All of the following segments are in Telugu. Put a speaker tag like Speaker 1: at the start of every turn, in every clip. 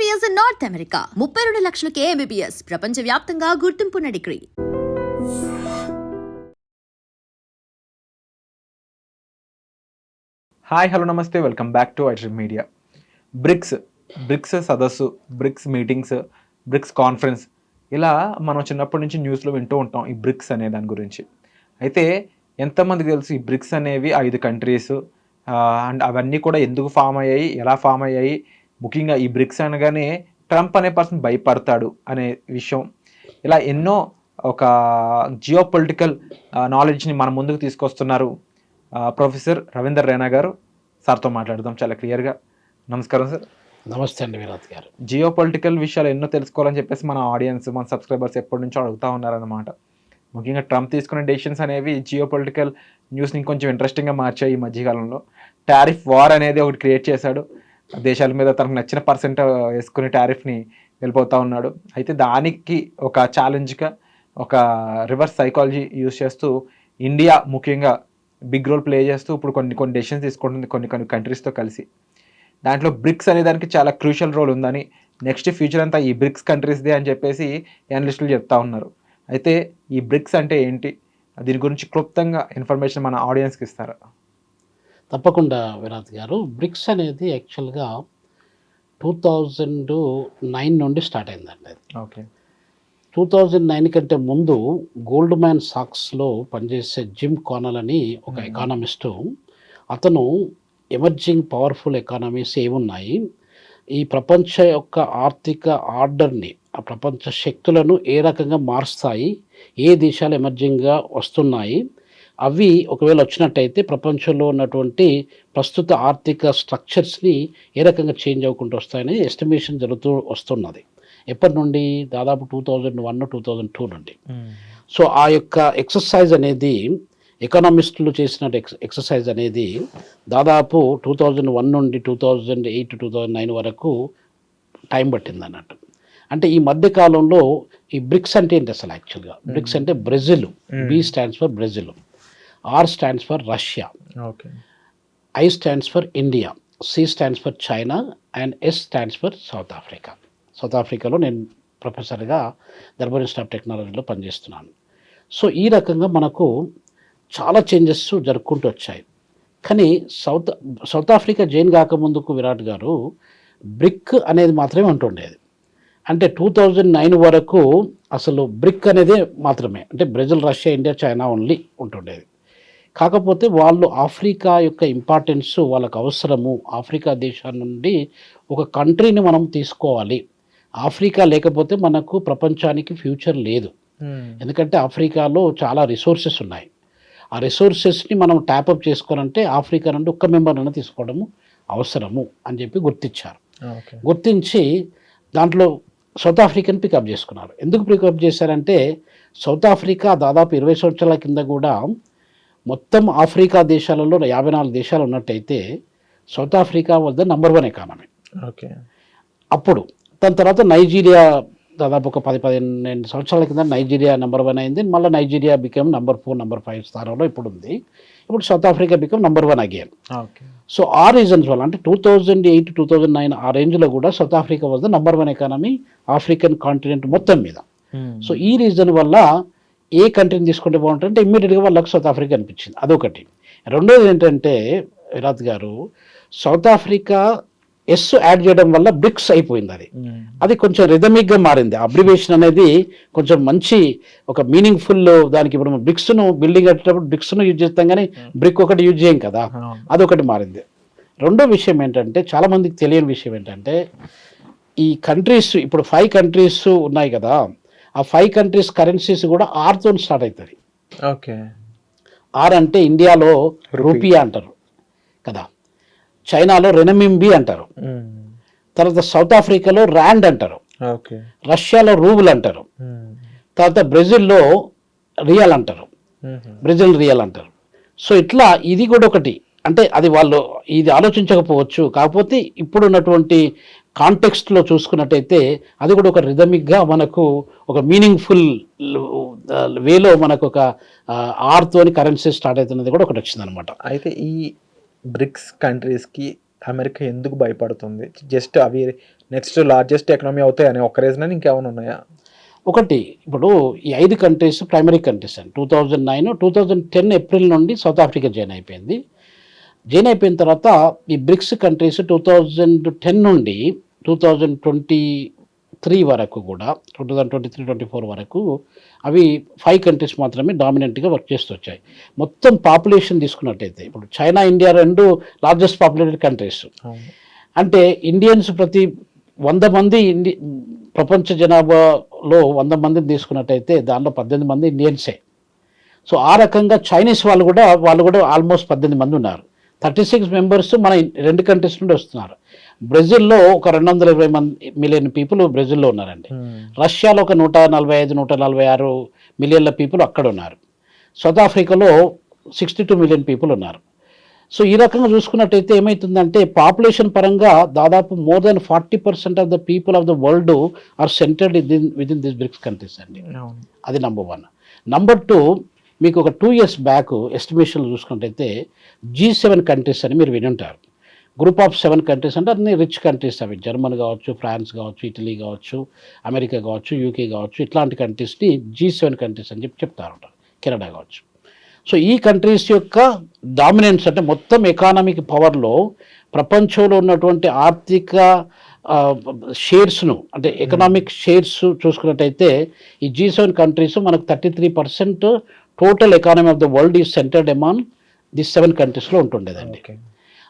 Speaker 1: ఎంబీబీఎస్ ఇన్ నార్త్ అమెరికా ముప్పై రెండు లక్షలకే ఎంబీబీఎస్ ప్రపంచ వ్యాప్తంగా గుర్తింపున్న డిగ్రీ.
Speaker 2: హాయ్ హలో నమస్తే. Welcome back to iTree media BRICS BRICS సదస్సు బ్రిక్స్ మీటింగ్స్ బ్రిక్స్ కాన్ఫరెన్స్ ఇలా మనం చిన్నప్పటి నుంచి న్యూస్లో వింటూ ఉంటాం ఈ బ్రిక్స్ అనే దాని గురించి. అయితే ఎంతమందికి తెలుసు ఈ బ్రిక్స్ అనేవి ఐదు కంట్రీస్ అండ్ అవన్నీ కూడా ఎందుకు ఫామ్ అయ్యాయి ఎలా ఫామ్ అయ్యాయి ముఖ్యంగా ఈ బ్రిక్స్ అనగానే ట్రంప్ అనే పర్సన్ భయపడతాడు అనే విషయం. ఇలా ఎన్నో ఒక జియో పొలిటికల్ నాలెడ్జ్ని మన ముందుకు తీసుకొస్తున్నారు ప్రొఫెసర్ రవీందర్ రైనా గారు. సార్తో మాట్లాడదాం చాలా క్లియర్గా నమస్కారం సార్.
Speaker 3: నమస్తే అండి వినోద్ గారు.
Speaker 2: జియో పొలిటికల్ విషయాలు ఎన్నో తెలుసుకోవాలని చెప్పేసి మన ఆడియన్స్ మన సబ్స్క్రైబర్స్ ఎప్పటి నుంచో అడుగుతూ ఉన్నారన్నమాట. ముఖ్యంగా ట్రంప్ తీసుకునే డెసిషన్స్ అనేవి జియో పొలిటికల్ న్యూస్ని ఇంకొంచెం ఇంట్రెస్టింగ్గా మార్చాయి ఈ మధ్యకాలంలో. టారిఫ్ వార్ అనేది ఒకటి క్రియేట్ చేశాడు. దేశాల మీద తనకు నచ్చిన పర్సెంట్ వేసుకుని టారిఫ్ని వెళ్ళిపోతూ ఉన్నాడు. అయితే దానికి ఒక ఛాలెంజ్గా ఒక రివర్స్ సైకాలజీ యూస్ చేస్తూ ఇండియా ముఖ్యంగా బిగ్ రోల్ ప్లే చేస్తూ ఇప్పుడు కొన్ని కొన్ని డెసిషన్స్ తీసుకుంటుంది కొన్ని కొన్ని కంట్రీస్తో కలిసి. దాంట్లో బ్రిక్స్ అనేదానికి చాలా క్రూషియల్ రోల్ ఉందని నెక్స్ట్ ఫ్యూచర్ అంతా ఈ బ్రిక్స్ కంట్రీస్దే అని చెప్పేసి అనలిస్టులు చెప్తా ఉన్నారు. అయితే ఈ బ్రిక్స్ అంటే ఏంటి? దీని గురించి క్లుప్తంగా ఇన్ఫర్మేషన్ మన ఆడియన్స్కి ఇస్తారా?
Speaker 3: తప్పకుండా వినోద్ గారు. బ్రిక్స్ అనేది యాక్చువల్గా టూ థౌజండ్ నైన్ నుండి స్టార్ట్ అయిందండి అది.
Speaker 2: ఓకే.
Speaker 3: టూ థౌజండ్ నైన్ కంటే ముందు గోల్డ్ మ్యాన్ సాక్స్లో పనిచేసే జిమ్ కోనల్ అని ఒక. ఎకానమిస్టు అతను ఎమర్జింగ్ పవర్ఫుల్ ఎకానమీస్ ఏమున్నాయి? ఈ ప్రపంచ యొక్క ఆర్థిక ఆర్డర్ని ఆ ప్రపంచ శక్తులను ఏ రకంగా మారుస్తాయి? ఏ దేశాలు ఎమర్జింగ్గా వస్తున్నాయి? అవి ఒకవేళ వచ్చినట్టయితే ప్రపంచంలో ఉన్నటువంటి ప్రస్తుత ఆర్థిక స్ట్రక్చర్స్ని ఏ రకంగా చేంజ్ అవ్వకుండా వస్తాయని ఎస్టిమేషన్ జరుగుతూ వస్తున్నది. ఎప్పటి నుండి? దాదాపు two thousand one two thousand two నుండి. సో ఆ యొక్క ఎక్సర్సైజ్ అనేది ఎకనామిస్టులు చేసిన ఎక్స్ ఎక్సర్సైజ్ అనేది దాదాపు టూ థౌజండ్ వన్ నుండి two thousand eight two thousand nine వరకు టైం పట్టింది అన్నట్టు. అంటే ఈ మధ్య కాలంలో ఈ బ్రిక్స్ అంటే ఏంటి అసలు యాక్చువల్గా? బ్రిక్స్ అంటే Brazil. B stands for Brazil R stands for Russia
Speaker 2: okay
Speaker 3: I stands for India C stands for China and S stands for South Africa South ఆఫ్రికాలో నేను ప్రొఫెసర్గా దర్బర్ ఇన్స్టిట్యూట్ ఆఫ్ టెక్నాలజీలో పనిచేస్తున్నాను. సో ఈ రకంగా మనకు చాలా చేంజెస్ జరుపుకుంటూ వచ్చాయి. కానీ సౌత్ సౌత్ ఆఫ్రికా జైన్ కాకముందుకు విరాట్ గారు బ్రిక్ అనేది మాత్రమే ఉంటుండేది. అంటే టూ థౌజండ్ నైన్ వరకు అసలు బ్రిక్ అనేది మాత్రమే. అంటే Brazil Russia India China only ఉంటుండేది. కాకపోతే వాళ్ళు ఆఫ్రికా యొక్క ఇంపార్టెన్స్ వాళ్ళకు అవసరము ఆఫ్రికా దేశాల నుండి ఒక కంట్రీని మనం తీసుకోవాలి. ఆఫ్రికా లేకపోతే మనకు ప్రపంచానికి ఫ్యూచర్ లేదు. ఎందుకంటే ఆఫ్రికాలో చాలా రిసోర్సెస్ ఉన్నాయి. ఆ రిసోర్సెస్ని మనం ట్యాప్అప్ చేసుకోవాలంటే ఆఫ్రికా నుండి ఒక్క మెంబర్ను తీసుకోవడము అవసరము అని చెప్పి గుర్తించారు.
Speaker 2: ఓకే
Speaker 3: గుర్తించి దాంట్లో సౌత్ ఆఫ్రికాని పికప్ చేసుకున్నారు. ఎందుకు పికప్ చేశారంటే సౌత్ ఆఫ్రికా దాదాపు ఇరవై సంవత్సరాల కింద కూడా మొత్తం ఆఫ్రికా దేశాలలో యాభై నాలుగు దేశాలు ఉన్నట్టయితే South Africa was the number one economy
Speaker 2: okay.
Speaker 3: అప్పుడు దాని తర్వాత నైజీరియా దాదాపు ఒక పది పదిహేను సంవత్సరాల కింద నైజీరియా నెంబర్ వన్ అయింది. మళ్ళీ Nigeria become number four number five స్థానంలో ఇప్పుడు ఉంది ఇప్పుడు South Africa become number one again
Speaker 2: okay.
Speaker 3: So ఆ రీజన్స్ వల్ల అంటే two thousand eight two thousand nine ఆ రేంజ్లో కూడా South Africa was the number one economy African continent మొత్తం మీద. సో ఈ రీజన్ వల్ల ఏ కంట్రీని తీసుకుంటే బాగుంటుందంటే ఇమ్మీడియట్గా వాళ్ళకి సౌత్ ఆఫ్రికా అనిపించింది. అదొకటి. రెండోది ఏంటంటే విరాట్ గారు సౌత్ ఆఫ్రికా ఎస్ యాడ్ చేయడం వల్ల బ్రిక్స్ అయిపోయింది అది. అది కొంచెం రిథమిక్గా మారింది. అబ్రివేషన్ అనేది కొంచెం మంచి ఒక మీనింగ్ఫుల్ దానికి ఇప్పుడు బ్రిక్స్ను బిల్డింగ్ కట్టేటప్పుడు బ్రిక్స్ను యూజ్ చేస్తాం కానీ బ్రిక్ ఒకటి యూజ్ చేయం కదా. అదొకటి మారింది. రెండో విషయం ఏంటంటే చాలా మందికి తెలియని విషయం ఏంటంటే ఈ కంట్రీస్ ఇప్పుడు ఫైవ్ కంట్రీస్ ఉన్నాయి కదా. ఆ ఫైవ్ కంట్రీస్ కరెన్సీస్ కూడా ఆర్తో స్టార్ట్ అవుతుంది
Speaker 2: ఓకే.
Speaker 3: ఆర్ అంటే ఇండియాలో రూపియా అంటారు. కదా. చైనాలో రెనమింబి అంటారు. తర్వాత సౌత్ ఆఫ్రికాలో ర్యాండ్ అంటారు.
Speaker 2: ఓకే.
Speaker 3: రష్యాలో రూబుల్ అంటారు. తర్వాత బ్రెజిల్లో రియల్ అంటారు. బ్రెజిల్ రియల్ అంటారు. సో ఇట్లా ఇది కూడా ఒకటి. అంటే అది వాళ్ళు ఇది ఆలోచించకపోవచ్చు. కాకపోతే ఇప్పుడు ఉన్నటువంటి కాంటెక్స్ట్లో చూసుకున్నట్టయితే అది కూడా ఒక రిథమిక్గా మనకు ఒక మీనింగ్ఫుల్ వేలో మనకు ఒక ఆర్తోని కరెన్సీ స్టార్ట్ అవుతున్నది కూడా ఒకటి వచ్చిందనమాట
Speaker 2: అయితే ఈ బ్రిక్స్ కంట్రీస్కి అమెరికా ఎందుకు భయపడుతుంది? జస్ట్ అవి నెక్స్ట్ లార్జెస్ట్ ఎకనామీ అవుతాయి అని ఒక్క రీజన్ ఇంకేమైనా ఉన్నాయా?
Speaker 3: ఒకటి ఇప్పుడు ఈ ఐదు కంట్రీస్ ప్రైమరీ కంట్రీస్ అండి. Two thousand nine two thousand ten April నుండి సౌత్ ఆఫ్రికా జాయిన్ అయిపోయింది. జాయిన్ అయిపోయిన తర్వాత ఈ BRICS countries two thousand ten నుండి టూ థౌజండ్ ట్వంటీ త్రీ వరకు కూడా two thousand twenty three twenty four వరకు అవి ఫైవ్ కంట్రీస్ మాత్రమే డామినెంట్గా వర్క్ చేస్తూ వచ్చాయి మొత్తం పాపులేషన్ తీసుకున్నట్టయితే ఇప్పుడు చైనా ఇండియా రెండు లార్జెస్ట్ పాపులేటెడ్ కంట్రీస్ అంటే ఇండియన్స్ ప్రతి వంద మంది ఇండి ప్రపంచ జనాభాలో వంద మందిని తీసుకున్నట్టయితే దాంట్లో పద్దెనిమిది మంది ఇండియన్సే. సో ఆ రకంగా చైనీస్ వాళ్ళు కూడా వాళ్ళు కూడా ఆల్మోస్ట్ పద్దెనిమిది మంది ఉన్నారు. థర్టీ సిక్స్ మెంబర్స్ మన రెండు కంట్రీస్ నుండి వస్తున్నారు. బ్రెజిల్లో ఒక రెండు వందల ఇరవై మంది మిలియన్ పీపుల్ బ్రెజిల్లో ఉన్నారండి. రష్యాలో ఒక నూట నలభై ఐదు నూట నలభై ఆరు మిలియన్ల పీపుల్ అక్కడ ఉన్నారు. సౌత్ ఆఫ్రికాలో సిక్స్టీ టూ మిలియన్ పీపుల్ ఉన్నారు. సో ఈ రకంగా చూసుకున్నట్టయితే ఏమవుతుందంటే పాపులేషన్ పరంగా దాదాపు more than forty percent of the people of the world are centred in with in this BRICS countries అండి. అది నంబర్ వన్. నంబర్ టూ మీకు ఒక టూ ఇయర్స్ బ్యాక్ ఎస్టిమేషన్లు చూసుకున్నట్టయితే జీ సెవెన్ కంట్రీస్ అని మీరు వినుంటారు. గ్రూప్ ఆఫ్ సెవెన్ కంట్రీస్ అంటే అన్ని రిచ్ కంట్రీస్ అవి. జర్మన్ కావచ్చు ఫ్రాన్స్ కావచ్చు ఇటలీ కావచ్చు అమెరికా కావచ్చు యూకే కావచ్చు ఇట్లాంటి కంట్రీస్ని జీ సెవెన్ కంట్రీస్ అని చెప్పి చెప్తారు కెనడా కావచ్చు. సో ఈ కంట్రీస్ యొక్క డామినెన్స్ అంటే మొత్తం ఎకానమిక్ పవర్లో ప్రపంచంలో ఉన్నటువంటి ఆర్థిక షేర్స్ను అంటే ఎకనామిక్ షేర్స్ చూసుకున్నట్టయితే ఈ జీ సెవెన్ కంట్రీస్ మనకు thirty three percent total economy of the world is centred among the seven కంట్రీస్లో ఉంటుండేదండి.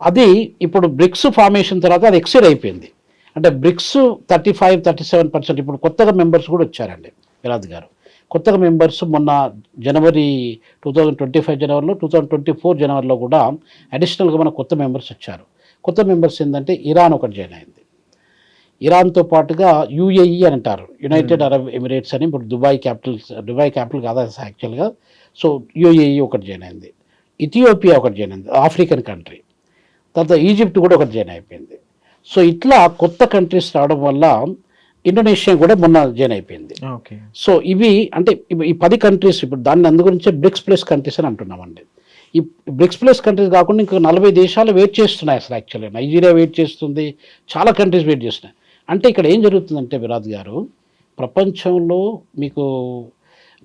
Speaker 3: అది ఇప్పుడు బ్రిక్స్ ఫార్మేషన్ తర్వాత అది ఎక్సైడ్ అయిపోయింది. అంటే BRICS thirty five thirty seven percent ఇప్పుడు కొత్తగా మెంబర్స్ కూడా వచ్చారండి విరాజ్ గారు. కొత్తగా మెంబర్స్ మొన్న జనవరి టూ థౌజండ్ ట్వంటీ ఫైవ్ జనవరిలో టూ థౌజండ్ ట్వంటీ ఫోర్ జనవరిలో కూడా అడిషనల్గా మన కొత్త మెంబర్స్ వచ్చారు. కొత్త మెంబర్స్ ఏంటంటే ఇరాన్ ఒకటి జాయిన్ అయింది. ఇరాన్తో పాటుగా యూఏఈ అని అంటారు. యునైటెడ్ అరబ్ ఎమిరేట్స్ అని ఇప్పుడు దుబాయ్ క్యాపిటల్ దుబాయ్ క్యాపిటల్ కాదా యాక్చువల్గా సో యూఏఈ ఒకటి జాయిన్ అయింది. ఇథియోపియా ఒకటి జాయిన్ అయింది. ఆఫ్రికన్ కంట్రీ తర్వాత ఈజిప్ట్ కూడా ఒకటి జాయిన్ అయిపోయింది. సో ఇట్లా కొత్త కంట్రీస్ రావడం వల్ల ఇండోనేషియా కూడా మొన్న జాయిన్ అయిపోయింది.
Speaker 2: ఓకే
Speaker 3: సో ఇవి అంటే ఈ పది కంట్రీస్ ఇప్పుడు దాన్ని అందు గురించే బ్రిక్స్ ప్లస్ కంట్రీస్ అని అంటున్నామండి. ఈ బ్రిక్స్ ప్లస్ కంట్రీస్ కాకుండా ఇంకా నలభై దేశాలు వెయిట్ చేస్తున్నాయి అసలు యాక్చువల్గా నైజీరియా వెయిట్ చేస్తుంది. చాలా కంట్రీస్ వెయిట్ చేస్తున్నాయి. అంటే ఇక్కడ ఏం జరుగుతుందంటే విరాజ్ గారు ప్రపంచంలో మీకు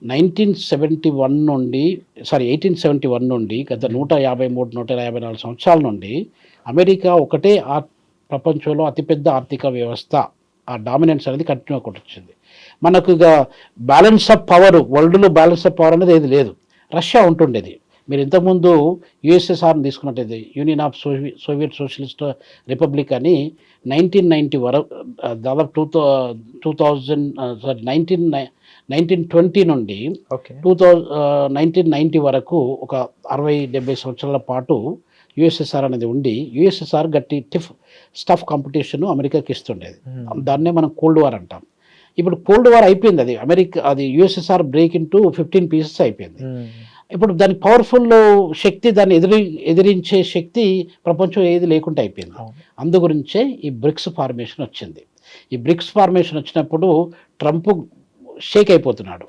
Speaker 3: నైన్టీన్ సెవెంటీ వన్ నుండి సారీ ఎయిటీన్ సెవెంటీ వన్ నుండి గత నూట యాభై మూడు నూట యాభై నాలుగు సంవత్సరాల నుండి అమెరికా ఒకటే ఆ ప్రపంచంలో అతిపెద్ద ఆర్థిక వ్యవస్థ. ఆ డామినెన్స్ అనేది కంటిన్యూ వచ్చింది. మనకు ఇక బ్యాలెన్స్ ఆఫ్ పవర్ వరల్డ్లో బ్యాలెన్స్ ఆఫ్ పవర్ అనేది ఏది లేదు. రష్యా ఉంటుండేది. మీరు ఇంతకుముందు యుఎస్ఎస్ఆర్ని తీసుకున్నట్టయితే union of sovi Soviet Socialist Republic అని నైన్టీన్ నైంటీ వరకు దాదాపు two two thousand sorry nineteen nineteen twenty నుండి టూ థౌజండ్ నైన్టీన్ నైంటీ వరకు ఒక అరవై డెబ్బై సంవత్సరాల పాటు యుఎస్ఎస్ఆర్ అనేది ఉండి యుఎస్ఎస్ఆర్ గట్టి టిఫ్ స్టఫ్ కాంపిటీషన్ అమెరికాకి ఇస్తుండేది. దాన్నే మనం కోల్డ్ వార్ అంటాం. ఇప్పుడు కోల్డ్ వార్ అయిపోయింది అది. అమెరికా అది USSR break into fifteen pieces అయిపోయింది. ఇప్పుడు దాని పవర్ఫుల్ శక్తి దాన్ని ఎదిరి ఎదిరించే శక్తి ప్రపంచం ఏది లేకుండా అయిపోయింది. అందు గురించే ఈ బ్రిక్స్ ఫార్మేషన్ వచ్చింది. ఈ బ్రిక్స్ ఫార్మేషన్ వచ్చినప్పుడు ట్రంప్ షేక్ అయిపోతున్నాడు.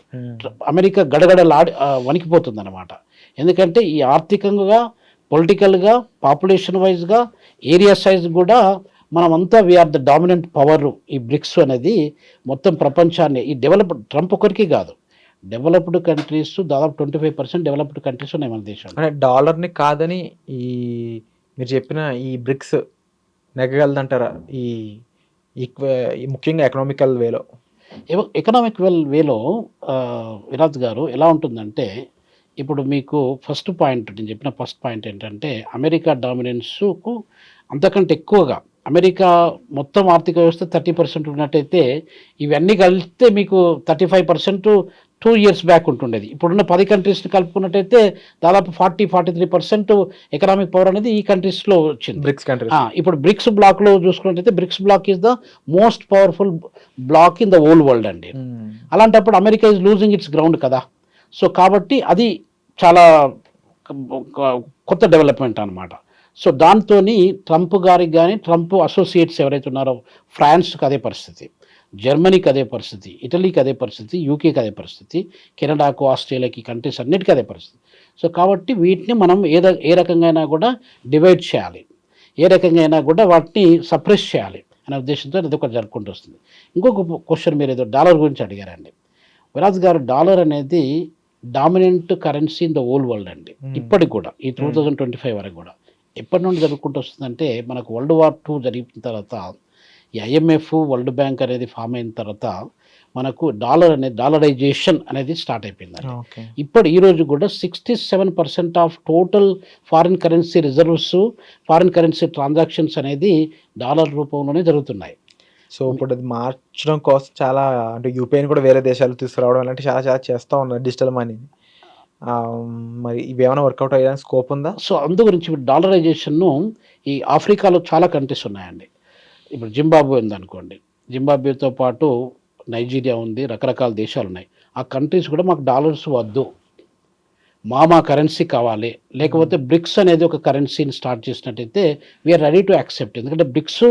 Speaker 3: అమెరికా గడగడలాడి వణికిపోతుంది అనమాట ఎందుకంటే ఈ ఆర్థికంగా పొలిటికల్గా పాపులేషన్ వైజ్గా ఏరియా సైజ్ కూడా మనమంతా we are the dominant power ఈ బ్రిక్స్ అనేది మొత్తం ప్రపంచాన్ని ఈ డెవలప్ ట్రంప్ ఒకరికి కాదు. డెవలప్డ్ కంట్రీస్ దాదాపు twenty five percent developed countries ఉన్నాయి మన దేశంలో.
Speaker 2: అంటే డాలర్ని కాదని ఈ మీరు చెప్పిన ఈ బ్రిక్స్ నెగ్గగలదంటారా? ఈ ఈక్వ ఈ ముఖ్యంగా ఎకనామికల్ వేలో.
Speaker 3: ఎకనామిక్ వెల్ వేలో విరాజ్ గారు ఎలా ఉంటుందంటే ఇప్పుడు మీకు ఫస్ట్ పాయింట్ నేను చెప్పిన ఫస్ట్ పాయింట్ ఏంటంటే అమెరికా డామినెన్స్కు అంతకంటే ఎక్కువగా అమెరికా మొత్తం ఆర్థిక వ్యవస్థ థర్టీ పర్సెంట్ ఉన్నట్టయితే ఇవన్నీ కలిస్తే మీకు thirty five percent two years back ఉంటుండేది. ఇప్పుడున్న పది కంట్రీస్ని కలుపుకున్నట్టయితే దాదాపు forty forty three percent economic power అనేది ఈ కంట్రీస్లో వచ్చింది.
Speaker 2: BRICS countries.
Speaker 3: ఆ, ఇప్పుడు బ్రిక్స్ బ్లాక్లో చూసుకున్నట్టయితే BRICS block is the most powerful block in the old world అండి. అలాంటప్పుడు America is losing its ground కదా. సో కాబట్టి అది చాలా కొత్త డెవలప్మెంట్ అన్నమాట. సో దాంతో ట్రంప్ గారికి కానీ ట్రంప్ అసోసియేట్స్ ఎవరైతే ఉన్నారో ఫ్రాన్స్కి అదే పరిస్థితి జర్మనీకి అదే పరిస్థితి ఇటలీకి అదే పరిస్థితి యూకేకి అదే పరిస్థితి కెనడాకు ఆస్ట్రేలియాకి కంట్రీస్ అన్నిటికీ అదే పరిస్థితి. సో కాబట్టి వీటిని మనం ఏ ఏ రకంగా అయినా కూడా డివైడ్ చేయాలి. ఏ రకంగా అయినా కూడా వాటిని సప్రెస్ చేయాలి అనే ఉద్దేశంతో ఇది ఒకటి జరుపుకుంటూ వస్తుంది. ఇంకొక క్వశ్చన్ మీరు ఏదో డాలర్ గురించి అడిగారండి. విరాజ్ గారు డాలర్ అనేది dominant currency in the old world అండి. ఇప్పటికి కూడా ఈ టూ థౌజండ్ ట్వంటీ ఫైవ్ వరకు కూడా. ఎప్పటి నుండి జరుపుకుంటూ వస్తుందంటే మనకు వరల్డ్ వార్ టూ జరిగిన తర్వాత ఈ ఐఎంఎఫ్ వరల్డ్ బ్యాంక్ అనేది ఫామ్ అయిన తర్వాత మనకు డాలర్ అనేది డాలరైజేషన్ అనేది స్టార్ట్ అయిపోయిందండి
Speaker 2: ఓకే.
Speaker 3: ఇప్పుడు ఈ రోజు కూడా sixty seven percent of total foreign currency reserves foreign currency transactions అనేది డాలర్ రూపంలోనే జరుగుతున్నాయి.
Speaker 2: సో ఇప్పుడు అది మార్చడం కోసం చాలా అంటే యూపీఐని కూడా వేరే దేశాలు తీసుకురావడం అలాంటి చాలా చాలా చేస్తూ ఉన్నారు డిజిటల్ మనీని. మరి ఇవి ఏమైనా వర్కౌట్ అయ్యడానికి స్కోప్ ఉందా?
Speaker 3: సో అందు గురించి ఇప్పుడు డాలరైజేషన్ను ఈ ఆఫ్రికాలో చాలా కంట్రీస్ ఉన్నాయండి. ఇప్పుడు జింబాబ్వే ఉందనుకోండి. జింబాబ్వేతో పాటు నైజీరియా ఉంది రకరకాల దేశాలు ఉన్నాయి. ఆ కంట్రీస్ కూడా మాకు డాలర్స్ వద్దు. మా మా కరెన్సీ కావాలి. లేకపోతే బ్రిక్స్ అనేది ఒక కరెన్సీని స్టార్ట్ చేసినట్టయితే we are ready to accept ఎందుకంటే బ్రిక్స్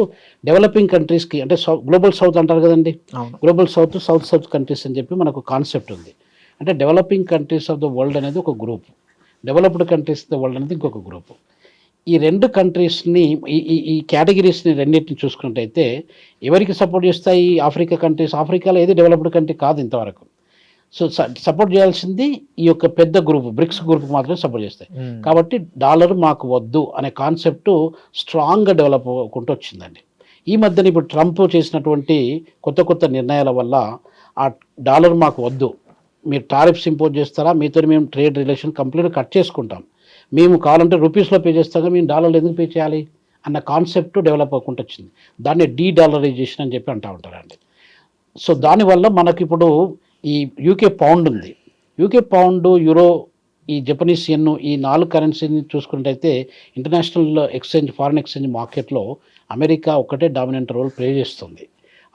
Speaker 3: డెవలపింగ్ కంట్రీస్కి అంటే గ్లోబల్ సౌత్ అంటారు కదండి.
Speaker 2: అవును.
Speaker 3: Global south south south countries అని చెప్పి మనకు కాన్సెప్ట్ ఉంది. అంటే developing countries of the world అనేది ఒక group developed countries of the world అనేది ఇంకొక గ్రూప్ ఈ రెండు కంట్రీస్ని ఈ ఈ కేటగిరీస్ని రెండింటిని చూసుకున్నట్టయితే ఎవరికి సపోర్ట్ చేస్తాయి? ఆఫ్రికా కంట్రీస్ ఆఫ్రికాలో ఏది డెవలప్డ్ కంట్రీ కాదు ఇంతవరకు. సో సపోర్ట్ చేయాల్సింది ఈ యొక్క పెద్ద గ్రూప్ బ్రిక్స్ గ్రూప్ మాత్రమే సపోర్ట్ చేస్తాయి.
Speaker 2: మ్మ్.
Speaker 3: కాబట్టి డాలర్ మాకు వద్దు అనే కాన్సెప్ట్ స్ట్రాంగ్గా డెవలప్ అవ్వకుంటూ వచ్చిందండి. ఈ మధ్యన ఇప్పుడు ట్రంప్ చేసినటువంటి కొత్త కొత్త నిర్ణయాల వల్ల ఆ డాలర్ మాకు వద్దు మీరు టారిఫ్స్ ఇంపోజ్ చేస్తారా? మీతో మేము ట్రేడ్ రిలేషన్ కంప్లీట్ కట్ చేసుకుంటాం. మేము కావాలంటే రూపీస్లో పే చేస్తాగా మేము డాలర్లు ఎందుకు పే చేయాలి? అన్న కాన్సెప్ట్ డెవలప్ అవ్వకుండా వచ్చింది. దాన్ని డీ డాలరైజేషన్ అని చెప్పి అంటూ ఉంటారండి సో దానివల్ల మనకి ఇప్పుడు ఈ యూకే పౌండ్ ఉంది. యూకే పౌండ్ యూరో ఈ జపనీస్ ఎన్ను ఈ నాలుగు కరెన్సీని చూసుకున్నట్టయితే ఇంటర్నేషనల్ ఎక్స్చేంజ్ ఫారిన్ ఎక్స్చేంజ్ మార్కెట్లో అమెరికా ఒక్కటే డామినెంట్ రోల్ ప్లే చేస్తుంది.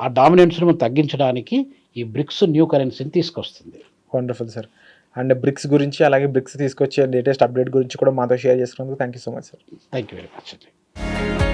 Speaker 3: ఆ డామినెన్స్ని మనం తగ్గించడానికి ఈ బ్రిక్స్ న్యూ కరెన్సీని తీసుకొస్తుంది.
Speaker 2: వండర్ఫుల్ సార్ అండ్ బ్రిక్స్ గురించి అలాగే బ్రిక్స్ తీసుకొచ్చే లేటెస్ట్ అప్డేట్ గురించి కూడా మాతో షేర్ చేసుకున్నందుకు thank you so much sir
Speaker 3: thank you very much అండి